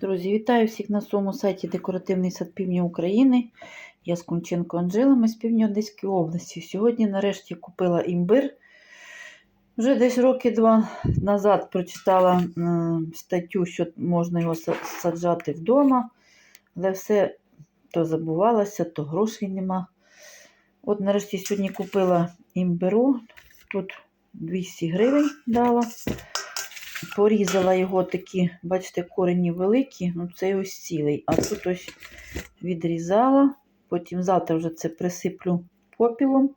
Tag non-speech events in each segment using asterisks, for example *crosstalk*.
Друзі, вітаю всіх на своєму сайті Декоративний сад Півдня України. Я з Кунченко Анжела, ми з півдня Одеської області. Сьогодні, нарешті, купила імбир. Вже десь роки два назад прочитала м, статтю, що можна його саджати вдома, але все то забувалося, то грошей нема. От нарешті сьогодні купила імбиру. Тут 200 гривень дала. Порізала його такі, бачите, корені великі, ну цей ось цілий. А тут ось відрізала. Потім завтра вже це присиплю попілом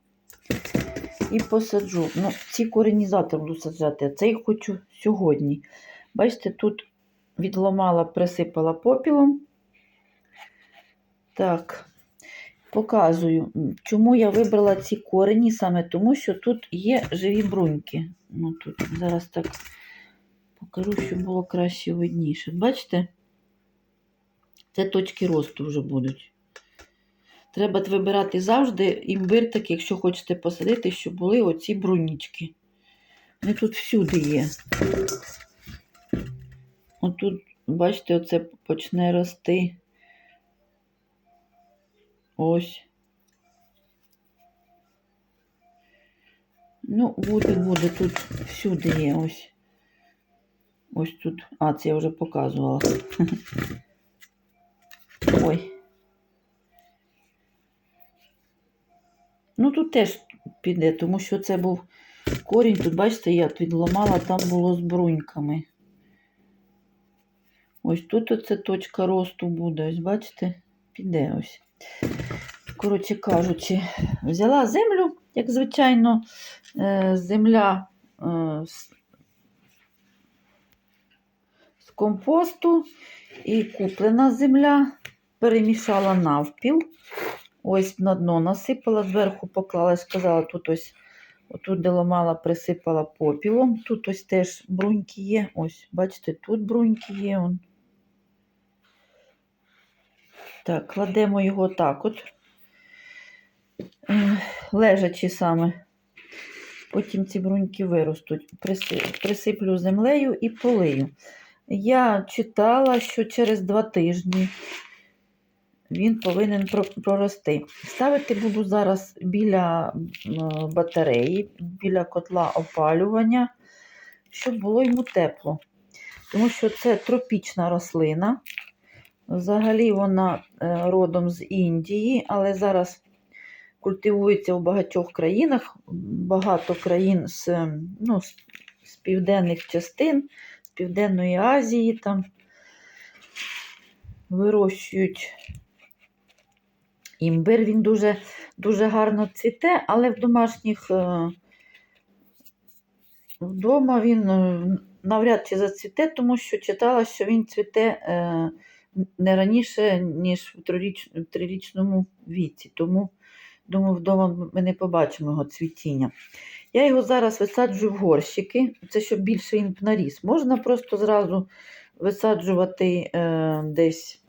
і посаджу. Ну, ці корені завтра буду саджати, а цей хочу сьогодні. Бачите, тут відломала, присипала попілом. Так, показую, чому я вибрала ці корені, саме тому, що тут є живі бруньки. Ну, тут зараз так покажу, щоб було краще видніше. Бачите? Це точки росту вже будуть. Треба вибирати завжди імбир, так, якщо хочете посадити, щоб були оці брунічки. Вони тут всюди є. Отут, бачите, оце почне рости. Ось. Ну, буде, буде, тут всюди є ось. Ось тут. А, це я вже показувала. *laughs* Ой. Ну, тут теж піде, тому що це був корінь. Тут, бачите, я відломала, там було з бруньками. Ось тут оце точка росту буде. Ось, бачите, піде ось. Коротше кажучи, взяла землю, як звичайно, е, земля е, компосту і куплена земля, перемішала навпіл. Ось на дно насипала, зверху поклала, сказала, тут ось, отут де ламала, присипала попілом. Тут ось теж бруньки є. Ось, бачите, тут бруньки є. Он. Так, кладемо його так от, лежачи саме. Потім ці бруньки виростуть. Присиплю землею і полию. Я читала, що через два тижні він повинен прорости. Ставити буду зараз біля батареї, біля котла опалювання, щоб було йому тепло. Тому що це тропічна рослина. Взагалі вона е, родом з Індії, але зараз культивується в багатьох країнах. Багато країн з, ну, з, південних частин, Південної Азії там вирощують імбир. Він дуже, дуже гарно цвіте, але в домашніх е, вдома він е, навряд чи зацвіте, тому що читала, що він цвіте е, не раніше, ніж в трирічному віці. Тому, думаю, вдома ми не побачимо його цвітіння. Я його зараз висаджую в горщики, це щоб більше він наріс. Можна просто зразу висаджувати е, десь,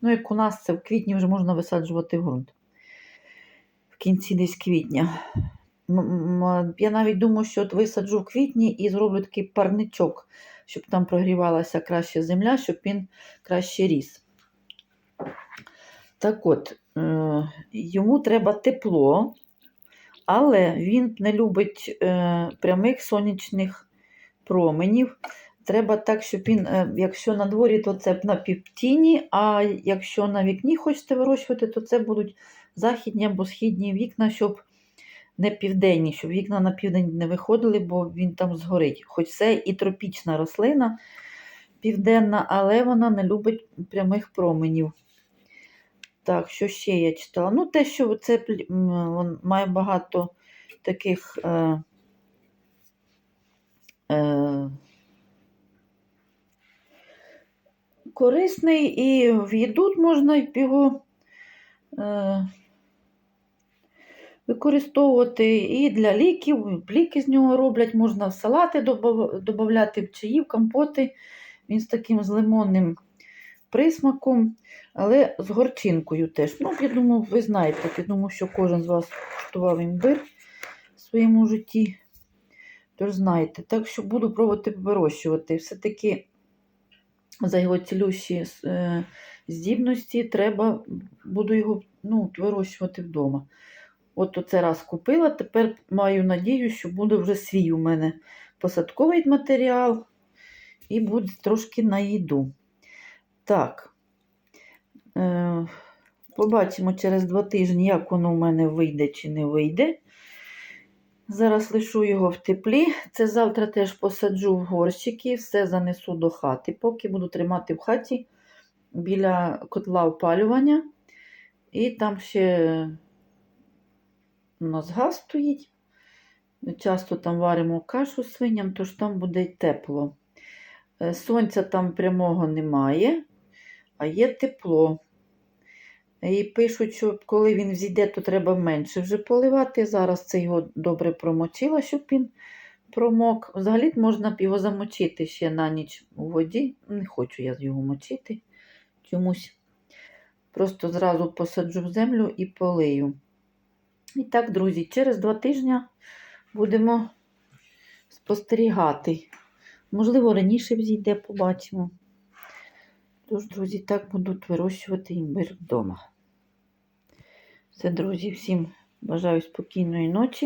ну, як у нас це в квітні вже можна висаджувати в ґрунт. В кінці десь квітня. Я навіть думаю, що от висаджу в квітні і зроблю такий парничок, щоб там прогрівалася краще земля, щоб він краще ріс. Так от, е, йому треба тепло, але він не любить е, прямих сонячних променів. Треба так, щоб він, е, якщо на дворі, то це на півтіні, а якщо на вікні хочете вирощувати, то це будуть західні або східні вікна, щоб не південні, щоб вікна на південь не виходили, бо він там згорить. Хоч це і тропічна рослина південна, але вона не любить прямих променів. Так, що ще я читала? Ну, те, що це має багато таких. Е, е, корисний і в їду можна його е, використовувати і для ліків, ліки з нього роблять, можна в салати додати, в компоти. Він з таким з лимонним присмаком, але з горчинкою теж. Ну, я думаю, ви знаєте, я думаю, що кожен з вас куштував імбир в своєму житті. Тож знаєте, так що буду пробувати вирощувати. Все-таки за його цілющі е, здібності, треба буду його ну, вирощувати вдома. От оце раз купила, тепер маю надію, що буде вже свій у мене посадковий матеріал і буде трошки на їду. Так. Е, побачимо через два тижні, як воно у мене вийде чи не вийде. Зараз лишу його в теплі. Це завтра теж посаджу в горщики, все занесу до хати, поки буду тримати в хаті біля котла опалювання. І там ще у нас газ стоїть. Часто там варимо кашу свиням, тож там буде й тепло. Е, Сонця там прямого немає, а є тепло. І пишуть, що коли він зійде, то треба менше вже поливати. Зараз це його добре промочила, щоб він промок. Взагалі можна його замочити ще на ніч у воді. Не хочу я його мочити чомусь. Просто зразу посаджу в землю і полию. І так, друзі, через два тижні будемо спостерігати. Можливо, раніше взійде, побачимо. Тож, друзі, так будуть вирощувати імбир вдома. Все, друзі, всім бажаю спокійної ночі.